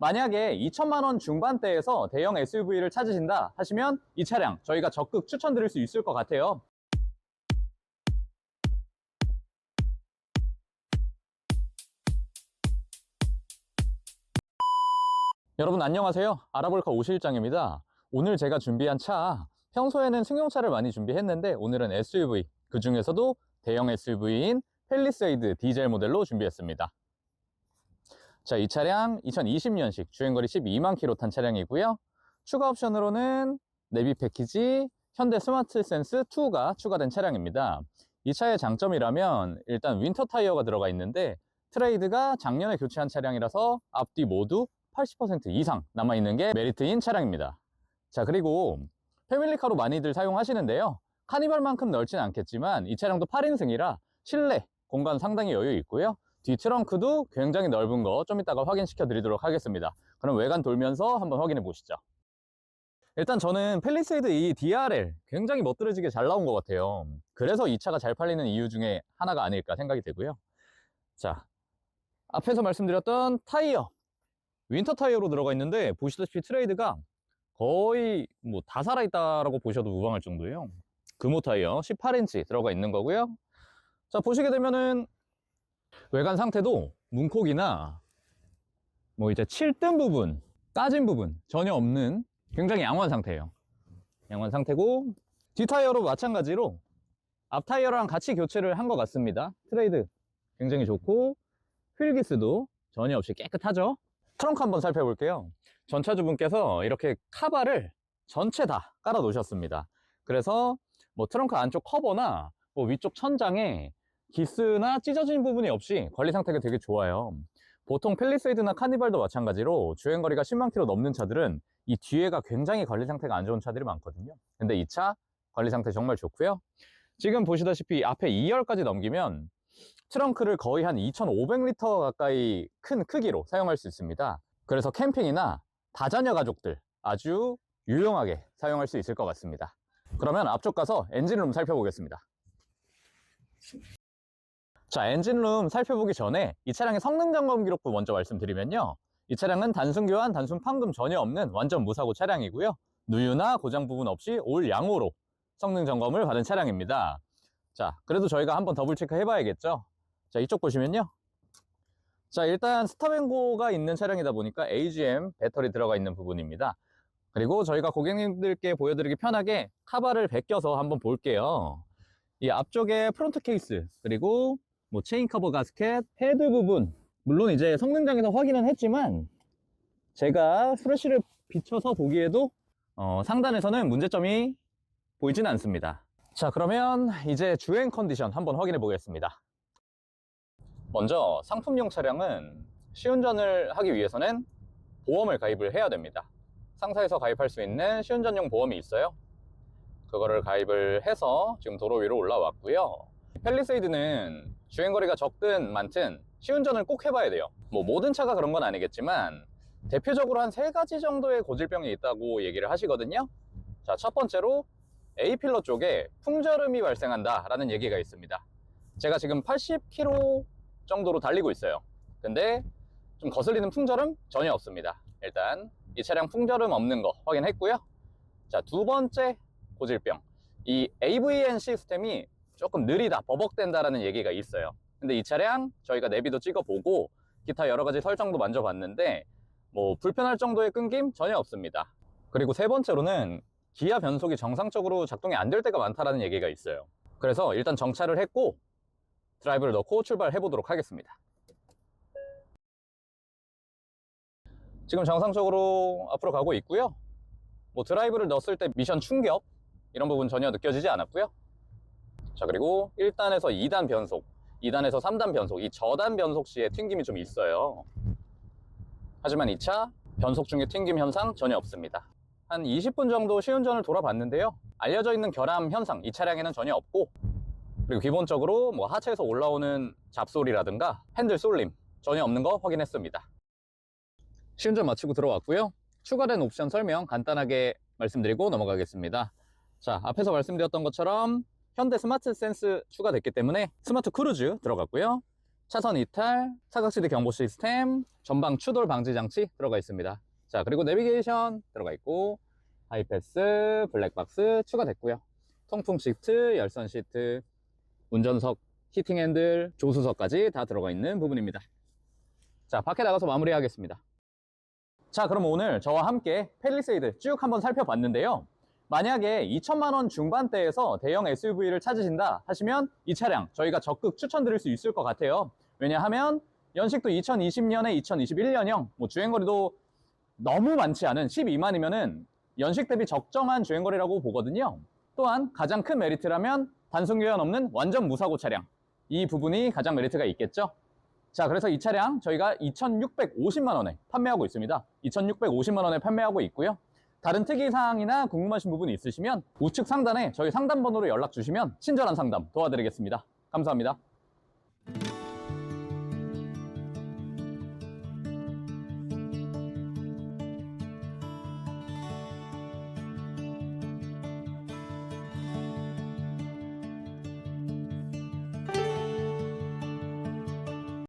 만약에 2천만 원 중반대에서 대형 SUV를 찾으신다 하시면 이 차량 저희가 적극 추천드릴 수 있을 것 같아요. 여러분 안녕하세요. 아라볼카 오실장입니다. 오늘 제가 준비한 차, 평소에는 승용차를 많이 준비했는데 오늘은 SUV, 그 중에서도 대형 SUV인 펠리세이드 디젤 모델로 준비했습니다. 자, 이 차량 2020년식 주행거리 12만 킬로 탄 차량이고요. 추가 옵션으로는 내비 패키지 현대 스마트 센스 2가 추가된 차량입니다. 이 차의 장점이라면 일단 윈터 타이어가 들어가 있는데 트레이드가 작년에 교체한 차량이라서 앞뒤 모두 80% 이상 남아있는 게 메리트인 차량입니다. 자, 그리고 패밀리카로 많이들 사용하시는데요. 카니발만큼 넓진 않겠지만 이 차량도 8인승이라 실내 공간 상당히 여유 있고요. 뒤 트렁크도 굉장히 넓은 거 좀 이따가 확인시켜 드리도록 하겠습니다. 그럼 외관 돌면서 한번 확인해 보시죠. 일단 저는 펠리세이드 이 DRL 굉장히 멋들어지게 잘 나온 것 같아요. 그래서 이 차가 잘 팔리는 이유 중에 하나가 아닐까 생각이 되고요. 자, 앞에서 말씀드렸던 타이어. 윈터 타이어로 들어가 있는데 보시다시피 트레이드가 거의 뭐 다 살아있다라고 보셔도 무방할 정도예요. 금호 타이어 18인치 들어가 있는 거고요. 자, 보시게 되면은 외관 상태도 문콕이나 뭐 이제 칠등 부분, 까진 부분 전혀 없는 굉장히 양호한 상태예요. 양호한 상태고 뒤 타이어로 마찬가지로 앞 타이어랑 같이 교체를 한 것 같습니다. 트레이드 굉장히 좋고 휠기스도 전혀 없이 깨끗하죠. 트렁크 한번 살펴볼게요. 전차주분께서 이렇게 카바를 전체 다 깔아 놓으셨습니다. 그래서 뭐 트렁크 안쪽 커버나 뭐 위쪽 천장에 기스나 찢어진 부분이 없이 관리 상태가 되게 좋아요. 보통 펠리세이드나 카니발도 마찬가지로 주행거리가 10만 킬로 넘는 차들은 이 뒤에가 굉장히 관리 상태가 안 좋은 차들이 많거든요. 근데 이 차 관리 상태 정말 좋고요. 지금 보시다시피 앞에 2열까지 넘기면 트렁크를 거의 한 2,500리터 가까이 큰 크기로 사용할 수 있습니다. 그래서 캠핑이나 다자녀 가족들 아주 유용하게 사용할 수 있을 것 같습니다. 그러면 앞쪽 가서 엔진룸 살펴보겠습니다. 자, 엔진룸 살펴보기 전에 이 차량의 성능 점검 기록부 먼저 말씀드리면요. 이 차량은 단순 교환, 단순 판금 전혀 없는 완전 무사고 차량이고요. 누유나 고장 부분 없이 올 양호로 성능 점검을 받은 차량입니다. 자, 그래도 저희가 한번 더블 체크 해봐야겠죠. 자, 이쪽 보시면요. 자, 일단 스탑앤고가 있는 차량이다 보니까 AGM 배터리 들어가 있는 부분입니다. 그리고 저희가 고객님들께 보여드리기 편하게 카바를 벗겨서 한번 볼게요. 이 앞쪽에 프론트 케이스, 그리고 뭐 체인 커버 가스켓, 헤드 부분. 물론 이제 성능장에서 확인은 했지만 제가 프레쉬를 비춰서 보기에도 어, 상단에서는 문제점이 보이진 않습니다. 자, 그러면 이제 주행 컨디션 한번 확인해 보겠습니다. 먼저 상품용 차량은 시운전을 하기 위해서는 보험을 가입을 해야 됩니다. 상사에서 가입할 수 있는 시운전용 보험이 있어요. 그거를 가입을 해서 지금 도로 위로 올라왔고요. 펠리세이드는 주행거리가 적든 많든 시운전을 꼭 해봐야 돼요. 뭐 모든 차가 그런 건 아니겠지만 대표적으로 한 세 가지 정도의 고질병이 있다고 얘기를 하시거든요. 자, 첫 번째로 A필러 쪽에 풍절음이 발생한다 라는 얘기가 있습니다. 제가 지금 80km 정도로 달리고 있어요. 근데 좀 거슬리는 풍절음 전혀 없습니다. 일단 이 차량 풍절음 없는 거 확인했고요. 자, 두 번째 고질병. 이 AVN 시스템이 조금 느리다, 버벅된다라는 얘기가 있어요. 근데 이 차량 저희가 내비도 찍어보고 기타 여러 가지 설정도 만져봤는데 뭐 불편할 정도의 끊김 전혀 없습니다. 그리고 세 번째로는 기아 변속이 정상적으로 작동이 안 될 때가 많다라는 얘기가 있어요. 그래서 일단 정차를 했고 드라이브를 넣고 출발해 보도록 하겠습니다. 지금 정상적으로 앞으로 가고 있고요. 뭐 드라이브를 넣었을 때 미션 충격 이런 부분 전혀 느껴지지 않았고요. 자 그리고 1단에서 2단 변속, 2단에서 3단 변속, 이 저단 변속 시에 튕김이 좀 있어요. 하지만 이 차 변속 중에 튕김 현상 전혀 없습니다. 한 20분 정도 시운전을 돌아봤는데요. 알려져 있는 결함 현상 이 차량에는 전혀 없고 그리고 기본적으로 뭐 하체에서 올라오는 잡소리라든가 핸들 쏠림 전혀 없는 거 확인했습니다. 시운전 마치고 들어왔고요. 추가된 옵션 설명 간단하게 말씀드리고 넘어가겠습니다. 자, 앞에서 말씀드렸던 것처럼 현대 스마트 센스 추가됐기 때문에 스마트 크루즈 들어갔고요. 차선 이탈, 사각지대 경보 시스템, 전방 추돌 방지 장치 들어가 있습니다. 자, 그리고 내비게이션 들어가 있고, 하이패스, 블랙박스 추가됐고요. 통풍 시트, 열선 시트, 운전석, 히팅 핸들, 조수석까지 다 들어가 있는 부분입니다. 자, 밖에 나가서 마무리하겠습니다. 자, 그럼 오늘 저와 함께 펠리세이드 쭉 한번 살펴봤는데요. 만약에 2천만 원 중반대에서 대형 SUV를 찾으신다 하시면 이 차량 저희가 적극 추천드릴 수 있을 것 같아요. 왜냐하면 연식도 2020년에 2021년형, 뭐 주행거리도 너무 많지 않은 12만이면은 연식 대비 적정한 주행거리라고 보거든요. 또한 가장 큰 메리트라면 단순 교환 없는 완전 무사고 차량. 이 부분이 가장 메리트가 있겠죠. 자, 그래서 이 차량 저희가 2,650만 원에 판매하고 있습니다. 2,650만 원에 판매하고 있고요. 다른 특이사항이나 궁금하신 부분이 있으시면 우측 상단에 저희 상담번호로 연락 주시면 친절한 상담 도와드리겠습니다. 감사합니다.